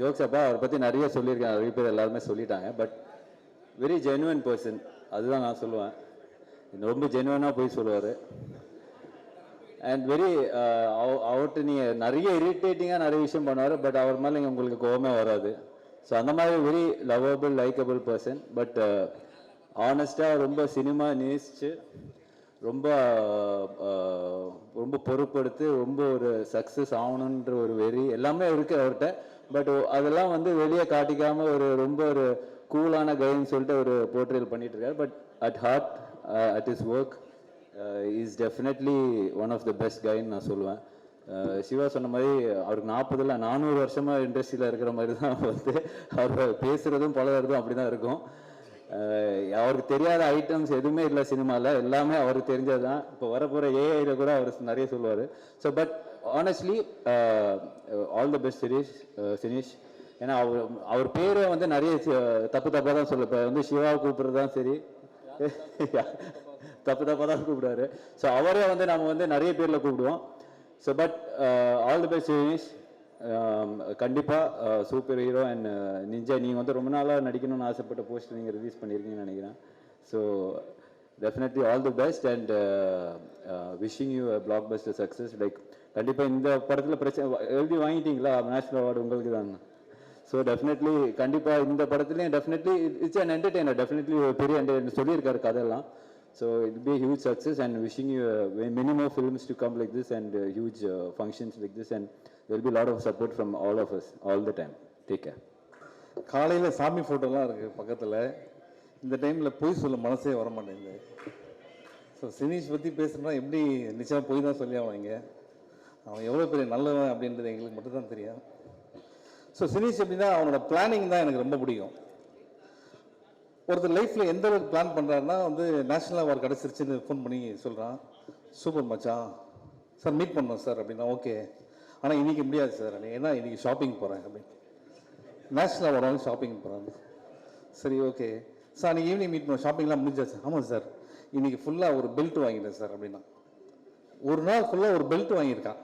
Jokes அப்பா அவரை பற்றி நிறைய சொல்லியிருக்கேன் நிறைய பேர் எல்லாருமே சொல்லிட்டாங்க. பட் வெரி ஜெனுவன் பர்சன் அதுதான் நான் சொல்லுவேன். ரொம்ப ஜெனுவனாக போய் சொல்லுவார். Uh, அண்ட் வெரி அவர்கிட்ட நீங்கள் நிறைய இரிட்டேட்டிங்காக நிறைய விஷயம் பண்ணுவார். பட் அவர் மேலே இங்கே உங்களுக்கு கோவமே வராது. ஸோ அந்த மாதிரி very lovable likeable person but ஆனஸ்ட்டாக ரொம்ப சினிமா நேசிச்சு ரொம்ப ரொம்ப பொறுப்படுத்து ரொம்ப ஒரு சக்ஸஸ் ஆகணுன்ற ஒரு வெறி எல்லாமே இருக்குது அவர்கிட்ட. பட் அதெல்லாம் வந்து வெளியே காட்டிக்காமல் ஒரு ரொம்ப ஒரு கூலான கைன்னு சொல்லிட்டு ஒரு போர்ட்ரேல் பண்ணிட்டு இருக்காரு but at heart at is work is definitely one of the best கைன்னு நான் சொல்லுவேன். சிவா சொன்ன மாதிரி அவருக்கு நாற்பதுல நானூறு வருஷமா இண்டஸ்ட்ரியில் இருக்கிற மாதிரி தான் வந்து அவர் பேசுறதும் பழகிறதும் அப்படி தான் இருக்கும். அவருக்கு தெரியாத ஐட்டம்ஸ் எதுவுமே இல்லை சினிமாவில் எல்லாமே அவருக்கு தெரிஞ்சது தான் இப்போ வரப்போகிற ஏஐயில் கூட அவர் நிறைய சொல்லுவார். So but honestly all the best Sirish Sinish ஏன்னா அவர் அவர் பேரை வந்து நிறைய தப்பு தப்பாக தான் சொல்ல இப்போ வந்து சிவாவை கூப்பிட்றது தான் சரி. தப்பு தப்பாக தான் கூப்பிடுவாரு ஸோ அவரே வந்து நம்ம வந்து நிறைய பேரில் கூப்பிடுவோம். So but all the best Sinish கண்டிப்பாக சூப்பர் ஹீரோ அண்ட் நிஞ்சா நீங்கள் வந்து ரொம்ப நாளாக நடிக்கணும்னு ஆசைப்பட்ட போஸ்ட் நீங்கள் ரிலீஸ் பண்ணியிருக்கீங்கன்னு நினைக்கிறேன். So definitely all the best and wishing you blockbuster success like கண்டிப்பாக இந்த படத்தில் பிரச்சனை எழுதி வாங்கிட்டீங்களா? நேஷனல் அவார்டு உங்களுக்கு தான் ஸோ டெஃபினெட்லி கண்டிப்பாக இந்த படத்துலையும் definitely it's and entertainer definitely ஒரு பெரிய என்டர்டெய்னர் சொல்லியிருக்காரு கதையெல்லாம். So it be huge success and wishing you many more films to come like this and huge functions like this and there will be lot of support from all of us all the time. Take care. காலையில் சாமி ஃபோட்டோலாம் இருக்குது பக்கத்தில். இந்த டைமில் பொய் சொல்ல மனசே வர மாட்டேங்குது ஸோ சினீஷ் பற்றி பேசுகிறோம்னா எப்படி நிச்சயமாக பொய் தான் சொல்லி அவன் இங்கே. அவன் எவ்வளோ பெரிய நல்லவன் அப்படின்றது எங்களுக்கு மட்டும்தான் தெரியும். ஸோ சினீஷ் எப்படின்னா அவனோட பிளானிங் தான் எனக்கு ரொம்ப பிடிக்கும். ஒருத்தர் லைஃப்பில் எந்த அளவுக்கு பிளான் பண்ணுறாருன்னா வந்து நேஷனல் அவார்டு கிடச்சிருச்சுன்னு ஃபோன் பண்ணி சொல்கிறான் சூப்பர் மச்சான். சார் மீட் பண்ணோம் சார் அப்படின்னா ஓகே ஆனால் இன்றைக்கி முடியாது சார் ஏன்னா இன்றைக்கி ஷாப்பிங் போகிறேன் அப்படின்னு. நேஷனல் அவார்டு வாங்கி ஷாப்பிங் போகிறாங்க சரி ஓகே சார் அன்றைக்கி ஈவினிங் மீட் பண்ண ஷாப்பிங்லாம் முடிஞ்சாச்சு. ஆமாம் சார் இன்றைக்கி ஃபுல்லாக ஒரு பெல்ட் வாங்கிட்டேன் சார் அப்படின்னா. ஒரு நாள் ஃபுல்லாக ஒரு பெல்ட் வாங்கியிருக்கான்.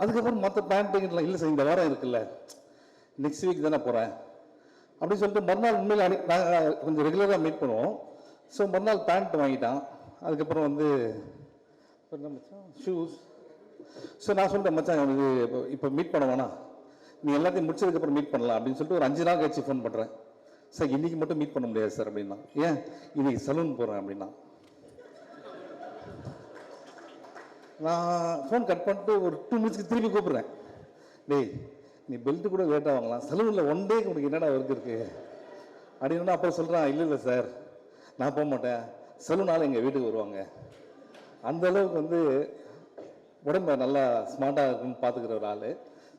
அதுக்கப்புறம் மற்ற பேண்ட்டுங்கெல்லாம் இல்லை சார் இந்த வாரம் இருக்குல்ல. நெக்ஸ்ட் வீக் தானே போகிறேன் அப்படின்னு சொல்லிட்டு மறுநாள் உண்மையில் அனி நாங்கள் கொஞ்சம் ரெகுலராக மீட் பண்ணுவோம். ஸோ மறுநாள் பேண்ட் வாங்கிட்டான். அதுக்கப்புறம் வந்து என்ன மச்சான்? ஷூஸ் ஸோ நான் சொல்லிட்டேன் மச்சான் அவனுக்கு இப்போ இப்போ மீட் பண்ண வேணாம். நீ எல்லாத்தையும் முடிச்சதுக்கப்புறம் மீட் பண்ணலாம். அப்படின்னு சொல்லிட்டு ஒரு அஞ்சு நாள் கழிச்சு ஃபோன் பண்ணுறேன் சார் இன்றைக்கி மட்டும் மீட் பண்ண முடியாது சார் அப்படின்னா. ஏன்? இன்னைக்கு சலூன் போகிறேன் அப்படின்னா. நான் ஃபோன் கட் பண்ணிட்டு ஒரு டூ மினிட்ஸ்க்கு திருப்பி கூப்பிட்றேன். டேய் நீ பெல்ட் கூட லேட்டாக வாங்கலாம். சலூனில் ஒன் டேக்கு உனக்கு என்னடா ஒர்க் இருக்கு? அப்படின்னு அப்புறம் சொல்கிறான் இல்லை இல்லை சார் நான் போக மாட்டேன். சலூனால் எங்கள் வீட்டுக்கு வருவாங்க. அந்த அளவுக்கு வந்து உடம்ப நல்லா ஸ்மார்ட்டாக இருக்குன்னு பார்த்துக்கிற ஒரு ஆள்.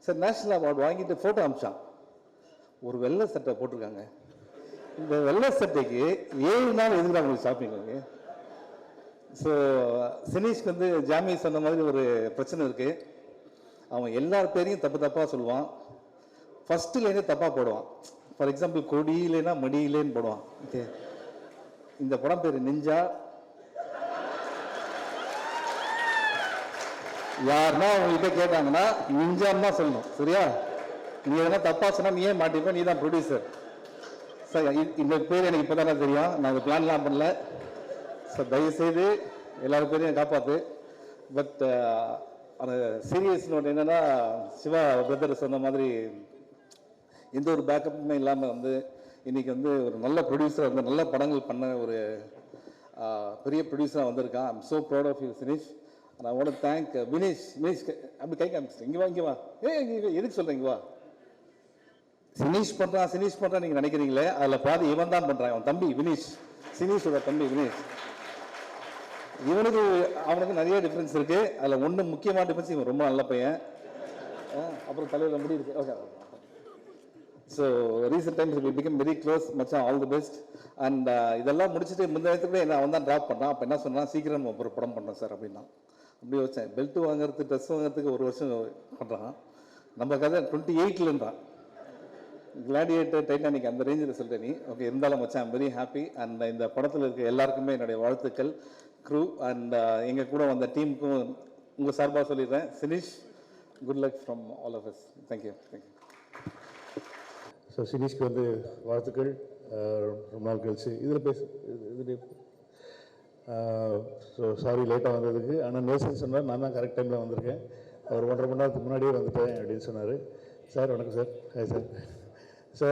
சார் நேஷ்னல் அவார்டு வாங்கிட்டு ஃபோட்டோ அமிச்சான் ஒரு வெள்ளை சட்டை போட்டிருக்காங்க. இந்த வெள்ளை சட்டைக்கு ஏழு நாள் எதுக்குடா உங்களுக்கு ஷாப்பிங் வாங்க ஸோ சினீஷ்க்கு வந்து ஜாமி சொன்ன மாதிரி ஒரு பிரச்சனை இருக்குது அவன் எல்லார் பேரையும் தப்பு தப்பாக சொல்லுவான். ஃபர்ஸ்ட் லைனே தப்பாக போடுவான். ஃபார் எக்ஸாம்பிள் கொடியிலேனா மடியிலேன்னு போடுவான். ஓகே? இந்த படம் பேர் நெஞ்சா. யாருன்னா உங்ககிட்ட கேட்டாங்கன்னா நெஞ்சான்னு தான் சொல்லணும். சரியா? நீ எதனா தப்பா சொன்னா நீ ஏன் மாட்டிப்ப? நீ தான் ப்ரொடியூசர் சார் இந்த பேர் எனக்கு இப்போ தானே தெரியும். நான் பிளான்லாம் பண்ணல. சார் தயவுசெய்து எல்லாரும் பேரையும் காப்பாற்று பட் அந்த சீரியஸ் நோட் என்னன்னா சிவா பிரதர் சொன்ன மாதிரி எந்த ஒரு பேக்கப்புமே இல்லாமல் வந்து இன்னைக்கு வந்து ஒரு நல்ல ப்ரொடியூசராக வந்து நல்ல படங்கள் பண்ண ஒரு பெரிய ப்ரொடியூசராக வந்திருக்கான். I'm so proud of you Sinesh நான் உட தேங்க் வினேஷ் வினேஷ் க- அப்படி கை காமிச்சிட்டேன் இங்கே வா இங்கே வா. ஏ இங்கே எதுக்கு சொல்கிறேன் இங்கே வா? சினிஷ் பண்ணுறான் சினீஷ் பண்ணுறான் நீங்கள் நினைக்கிறீங்களே அதில் பாதி இவன் தான் பண்ணுறான் அவன் தம்பி வினேஷ் சினீஷோட தம்பி வினேஷ் இவனுக்கு அவனுக்கு நிறைய டிஃப்ரென்ஸ் இருக்கு. அதில் ஒன்று முக்கியமான டிஃப்ரென்ஸ் இவன் ரொம்ப நல்ல பையன். அப்புறம் தலையில் முடி இருக்கு. Okay. So recent times we become very close மச்சான் ஆல் தி பெஸ்ட் அண்ட் இதெல்லாம் முடிச்சுட்டு முந்த நேரத்துக்கு நான் என்ன அவன் தான் ட்ராப் பண்ணான் அப்போ என்ன சொன்னான் சீக்கிரம் நம்ம ஒரு படம் பண்ணோம் சார் அப்படின்னா. அப்படி வச்சேன் பெல்ட் வாங்குறதுக்கு ட்ரெஸ் வாங்குறதுக்கு ஒரு வருஷம் பண்ணுறான் நம்ம கதை டுவெண்ட்டி எயிட்லன்றான் கிளாடியேட்டர் டைட்டானிக் அந்த ரேஞ்சில் சொல்லிட்ட நீ. ஓகே இருந்தாலும் மச்சான் வெரி ஹாப்பி அண்ட் இந்த படத்தில் இருக்க எல்லாருக்குமே என்னுடைய வாழ்த்துக்கள் க்ரூ அண்ட் எங்கள் கூட வந்த டீமுக்கும் உங்கள் சார்பாக சொல்லிடுறேன். Sinish good luck from all of us thank you thank you so சினீஷ்க்கு வந்து வாழ்த்துக்கள். ரொம்ப நாள் கழிச்சு. இதில் பேசு இது ஸோ சாரி லேட்டாக வந்ததுக்கு. ஆனால் நேசன் சொன்னார் நான் தான் கரெக்ட் டைமில் வந்திருக்கேன். அவர் ஒன்றரை மணி நேரத்துக்கு முன்னாடியே வந்துட்டேன் அப்படின்னு சொன்னார். சார் வணக்கம் sir. Hi sir so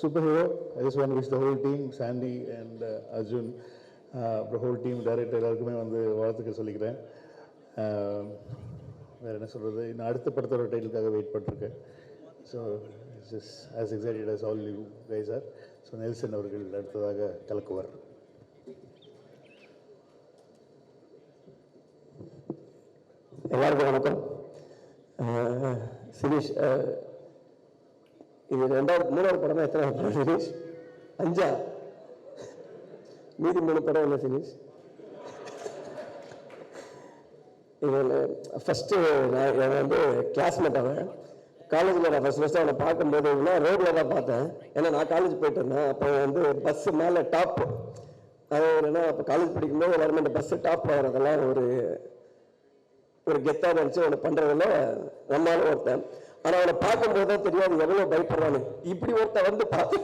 super hero I just one wish the whole team Sandy and Arjun அப்புறம் ஹோல் டீம் டைரக்டர் எல்லாருக்குமே வந்து வாழ்த்துக்கள் சொல்லிக்கிறேன். வேறு என்ன சொல்கிறது இன்னும் அடுத்த படத்தோட டைட்டிலுக்காக வெயிட் பண்ணிருக்கேன் so it's as excited as all you guys are so Nelson அவர்கள் அடுத்ததாக கலக்குவார். எல்லாருக்கும் வணக்கம். சிரீஷ் இது ரெண்டாவது மூணாவது படம் எத்தனை படம் சிரீஷ்? அஞ்சா? மீதி மூணு படம் இல்லை சிரீஷ்? இதில் ஃபஸ்ட்டு நான் வந்து கிளாஸ்மேட் அவன். காலேஜில் நான் ஃபஸ்ட் ஃபஸ்ட்டு அவனை பார்க்கும்போது நான் ரோட்டில் தான் பார்த்தேன். ஏன்னா நான் காலேஜ் போயிட்டு இருந்தேன் அப்போ வந்து பஸ்ஸு மேலே டாப் அது என்ன அப்போ காலேஜ் படிக்கும்போது எல்லாருமே இந்த பஸ்ஸு டாப் ஆகிறதெல்லாம் ஒரு ஒரு கெத்தாக நினச்சி அவனை பண்ணுறதுல நம்மளால ஒருத்தன். ஆனால் அவனை பார்க்கும்போது தான் தெரியாது எவ்வளோ பயப்படுறான்னு இப்படி ஒருத்தன் வந்து பார்த்து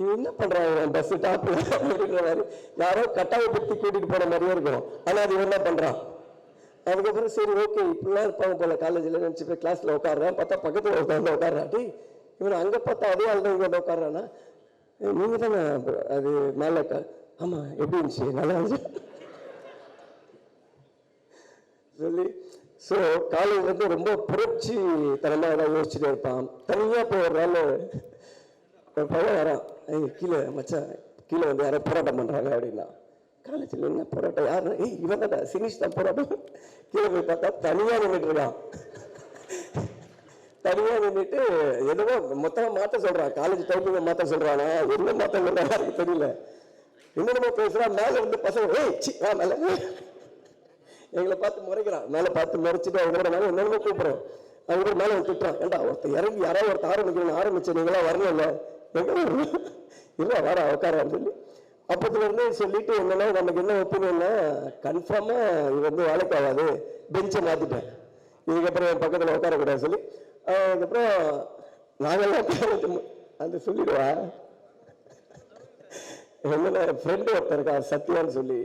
இவன் என்ன பண்ணுறான் பஸ்ஸு டாப் அப்படின்ற மாதிரி. யாரோ கட்டாயப்படுத்தி கூட்டிகிட்டு போன மாதிரியே இருக்கும். ஆனால் அது இவன் என்ன பண்ணுறான் அதுக்கப்புறம் சரி ஓகே இப்படிலாம் இருப்பாங்க போல காலேஜில் நினச்சி போய் கிளாஸில் உட்காடுறேன் பார்த்தா பக்கத்தில் உட்காந்து உட்காராட்டி இவன் அங்கே பார்த்தா அதே ஆள் தான் இங்கே வந்து உட்காடுறானா நீங்கள் தானே அது மேலே ஆமாம் எப்படி இருந்துச்சு? நல்லா இருந்துச்சு? சொல்லி ஸோ காலேஜ் வந்து ரொம்ப புரட்சி தரமாக ஏதாவது யோசிச்சுட்டே இருப்பான். தனியாக போய் ஒரு நாள் பையன் வரான். கீழே மச்சான் கீழே வந்து யாரோ போராட்டம் பண்ணுறாங்க அப்படின்னா. காலேஜில் என்ன போராட்டம்? யாரு? ஏய் இவன் தான் சினிஷ் தான் போராட்டம். கீழே போய் பார்த்தா தனியாக நின்றுட்டு இருக்கான். தனியாக நின்றுட்டு எதுவோ மொத்தமாக மாற்ற சொல்கிறான் காலேஜ் டைப்பில் மாற்ற சொல்கிறானா என்ன மாற்ற சொல்கிறாங்க எனக்கு தெரியல. என்னென்னமோ பேசுகிறான் மேலே வந்து பசங்க ஏய் சி வா மேலே. எங்களை பார்த்து முறைக்கிறான். மேலே பார்த்து முறைச்சிட்டு அவங்களோட மேலே என்னென்னமோ கூப்பிட்றோம். அவங்க கூட மேலே திட்டுறான். ஏண்டா ஒருத்தர் இறங்கி யாராவது ஒருத்தர் ஆரம்பிக்கணும் ஆரம்பிச்சு நீங்களாம் வரல எங்க இல்லை வர உட்காரான்னு சொல்லி அப்போதுலேருந்து சொல்லிட்டு என்னன்னா நமக்கு என்ன ஒப்பீனியன்னா கன்ஃபார்மா இது வந்து வேலைக்கு ஆகாது பெஞ்சை மாத்திட்டேன். இதுக்கப்புறம் என் பக்கத்துல உட்காரக்கூடாது சொல்லி அதுக்கப்புறம் நாங்கெல்லாம் அது சொல்லிடுவா. என்னோட ஃப்ரெண்டு ஒருத்தர் இருக்கா சத்யான்னு சொல்லி.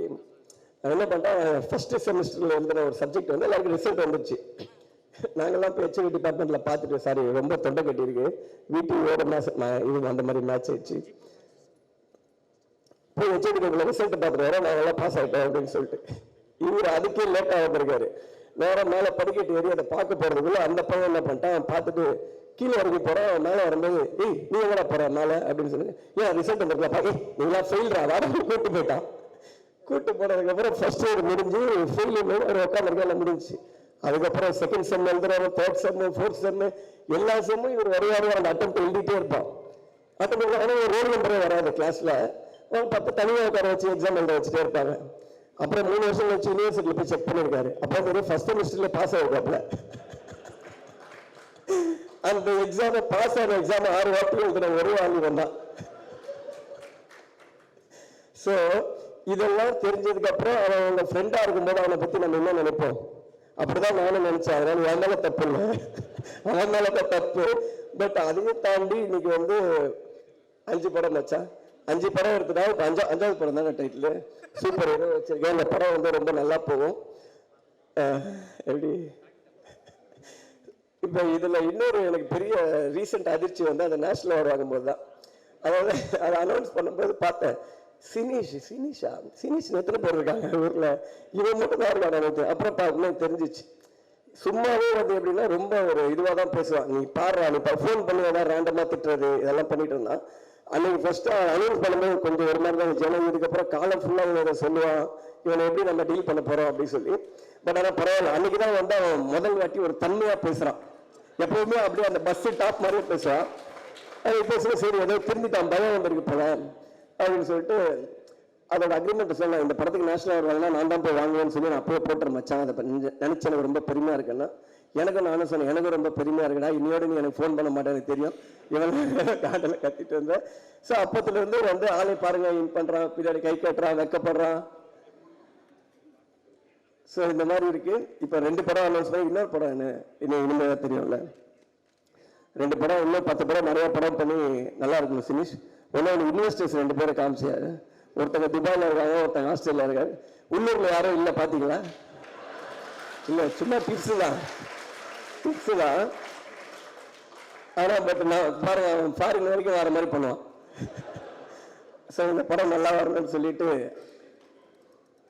என்ன பண்ணிட்டேன் ஃபர்ஸ்ட் செமஸ்டரில் எழுதின ஒரு சப்ஜெக்ட் வந்து எல்லாருக்கும் ரிசல்ட் வந்துருச்சு. நாங்கெல்லாம் இப்போ ஹெச்ஓடி டிபார்ட்மெண்ட்டில் பார்த்துட்டு சாரி ரொம்ப தொண்டை கட்டியிருக்கு வீட்டுக்கு மேட்ச் இது அந்த மாதிரி மேட்ச் ஆயிடுச்சு. போய் ஹெச்ஓடி ரிசல்ட் பார்த்துட்டு வரோம் நல்லா பாஸ் ஆகிட்டேன் அப்படின்னு சொல்லிட்டு. இவர் அதுக்கே லேட்டாக வந்திருக்காரு நேரம் மேலே படிக்கட்டு ஏறி அதை பார்க்க போகிறதுக்குள்ள அந்த பையன் என்ன பண்ணிட்டான்? பார்த்துட்டு கீழே இறங்கி போகிறான் மேலே வரும்போது ஏய் நீ எங்கடா போகிற மேலே? அப்படின்னு சொல்லி ஏன் ரிசல்ட் வந்துருக்கலப்பா ஏய் நீங்களா ஃபெயில்ரா வாடா கூப்பிட்டு போயிட்டான். கூட்டு போனதுக்கப்புறம் ஃபர்ஸ்ட் இயர் முடிஞ்சு ஃபெயில் ஒரு உட்காந்துருக்க முடிஞ்சு அதுக்கப்புறம் செகண்ட் செம் எழுதுறாரு தேர்ட் செம்மு ஃபோர்த் செம்மு எல்லா செம்மும் இவர் வரையாரு அந்த அட்டம் எழுதிட்டே இருப்பான். அட்டம் ஆனால் ரோல் நம்பரே வராது கிளாஸில் ஒரு பத்து தனியாக உட்கார வச்சு எக்ஸாம் எழுத வச்சுட்டே இருப்பாங்க? அப்புறம் மூணு வருஷம் வச்சு யூனிவர்சிட்டியில் போய் செக் பண்ணியிருக்காரு அப்புறம் வந்து ஃபர்ஸ்ட் செமிஸ்டரில் பாஸ் ஆகிருக்காப்புல அந்த எக்ஸாமை பாஸ் ஆன எக்ஸாம் ஆறு வாரத்தில் எழுதின ஒரு வாங்கி வந்தான் ஸோ இதெல்லாம் தெரிஞ்சதுக்கப்புறம் அவன் அவங்க ஃப்ரெண்டாக இருக்கும்போது அவனை பற்றி நம்ம என்ன நினைப்போம்? அப்படிதான் நானும் நினைச்சேன். அதனால என் மேல தப்பு இல்லை. அவன் தான் தப்பு. பட் அதையும் தாண்டி இன்னைக்கு வந்து அஞ்சு படம் மச்சான். அஞ்சு படம் எடுத்துட்டா இப்போ அஞ்சா அஞ்சாவது படம் தானே டைட்டில் சூப்பர் ஹீரோ வச்சிருக்கேன். இந்த படம் வந்து ரொம்ப நல்லா போகும். எப்படி? இப்போ இதில் இன்னொரு எனக்கு பெரிய ரீசெண்ட் அதிர்ச்சி வந்து அந்த நேஷனல் அவார்டு வாங்கும்போது தான். அதாவது அதை அனௌன்ஸ் பண்ணும்போது பார்த்தேன். சினிஷ் சினிஷா? சினிஷ் எத்தனை பேர் இருக்காங்க ஊரில்? இவன் மட்டும் தான் இருக்காங்க எனக்கு. அப்புறம் பார்க்கணும் தெரிஞ்சிச்சு. சும்மாவே வந்து எப்படின்னா ரொம்ப ஒரு இதுவாக தான் பேசுவான். நீ பாடுறா நீ ஃபோன் பண்ணி ஏதாவது ரேண்டமாக திட்டுறது இதெல்லாம் பண்ணிட்டு இருந்தான். அன்னைக்கு ஃபஸ்ட்டு அனௌன்ஸ் பண்ணும்போது கொஞ்சம் ஒரு மாதிரி தான் இருந்துச்சு. இதுக்கப்புறம் காலம் ஃபுல்லாக இவன் சொல்லுவான். இவனை எப்படி நம்ம டீல் பண்ண போகிறோம் அப்படின்னு சொல்லி. பட் ஆனால் பரவாயில்ல. அன்னைக்கு தான் வந்து அவன் முதல் வாட்டி ஒரு தன்மையாக பேசுகிறான் எப்போவுமே அப்படியே அந்த பஸ்ஸு டாப் மாதிரியே பேசுவான். அது பேசுகிற சரி ஏதோ திரும்பிட்டான் பயம் வந்திருக்கு போல. அப்படின்னு சொல்லிட்டு அதோட அக்ரிமெண்ட் சொன்னேன். இந்த படத்துக்கு நேஷனல் அவார்டு நான் தான் போய் வாங்குவேன்னு சொல்லி நான் அப்போயே போட்டுற மச்சான். அதை நினைச்ச- எனக்கு ரொம்ப பெருமையாக இருக்குன்னா எனக்கும் நானும் சொன்னேன்? எனக்கும் ரொம்ப பெருமையாக இருக்குடா. இன்னையோட நீ எனக்கு ஃபோன் பண்ண மாட்டேன்னு தெரியும். இவன் காட்டில் கத்திட்டு இருந்தேன் ஸோ அப்பத்துலேருந்து வந்து ஆளை பாருங்க இன் பண்ணுறான் பின்னாடி கை கட்டுறான் வெக்கப்படுறான். ஸோ இந்த மாதிரி இருக்கு. இப்போ ரெண்டு படம் அனௌன்ஸ் பண்ணி இன்னொரு படம் என்ன? இன்னும் இனிமேல் தெரியும்ல. ரெண்டு படம் இன்னும் பத்து படம் நிறைய படம் பண்ணி நல்லா இருக்கணும் சினிஷ் ஒன்று இன்வெஸ்டர்ஸ் ரெண்டு பேரை காமிச்சியாரு ஒருத்தங்க துபாயில் இருக்காங்க ஒருத்தங்க ஆஸ்திரேலியா இருக்காரு. உள்ளூரில் யாரும் இல்லை பார்த்தீங்களா இல்லை சும்மா டிப்ஸு தான். டிப்ஸு தான். ஆனால் பட் நான் பாருங்க அவன் ஃபாரின் வரைக்கும் வர மாதிரி பண்ணுவான். ஸோ இந்த படம் நல்லா வரணும்னு சொல்லிட்டு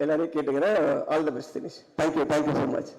எல்லாரையும் கேட்டுக்கிறேன். All the best Dinesh thank you thank you so much